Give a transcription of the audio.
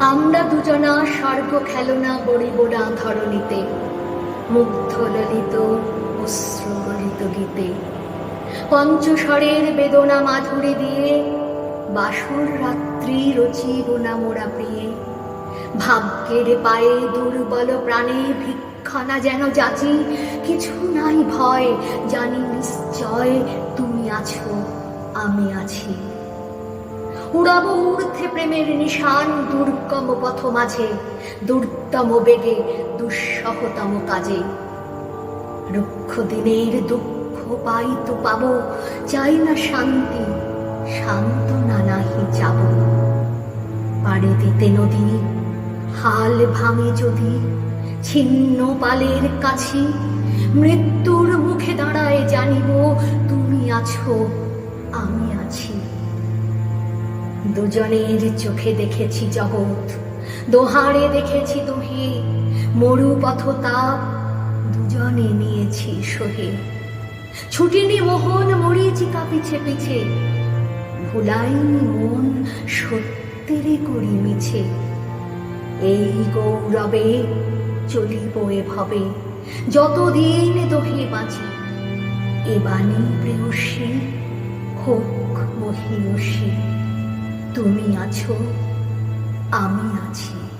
আমরা দুজনা স্বর্গ খেলনা বড়িব না ধরণীতে, মুগ্ধ ললিত, অশ্রুগলিত গীতে। পঞ্চস্বরের বেদনা মাধুরী দিয়ে বাসুর রাত্রি রচিব না মোরা প্রিয়ে। ভাগ্যের পায়ে দুর্বল প্রাণে ভিক্ষানা যেন যাচি, কিছু নাই ভয়, জানি নিশ্চয় তুমি আছো, আমি আছি। উড়াবো ঊর্ধ্বে প্রেমের নিশান দুর্গম পথ মাঝে, দুর্দম বেগে, দুঃসহতম কাজে। রুক্ষ দিনের দুঃখ পাই তো পাব, চাই না শান্তি শান্ত না নাহি যাব পাড়ি দিতে নদী, হাল ভাঙে যদি, ছিন্ন পালের কাছে, মৃত্যুর মুখে দাঁড়ায় জানিব, তুমি আছো, আমি আছি। দুজনের চোখে দেখেছি জগৎ, দোহারে দেখেছি তোহে মরু পথ তাপ দুজনে নিয়েছি সহে। ছুটিনি মোহন মরিচিকা পিছে পিছে, ভুলাইনি মন সত্যেরে করি মিছে। এই গৌরবে চলিব এভাবে, যতদিন দোহে বাঁচি এ বাণী প্রেয়সী হোক মহিয়সী তুমি আছো আমি আছি।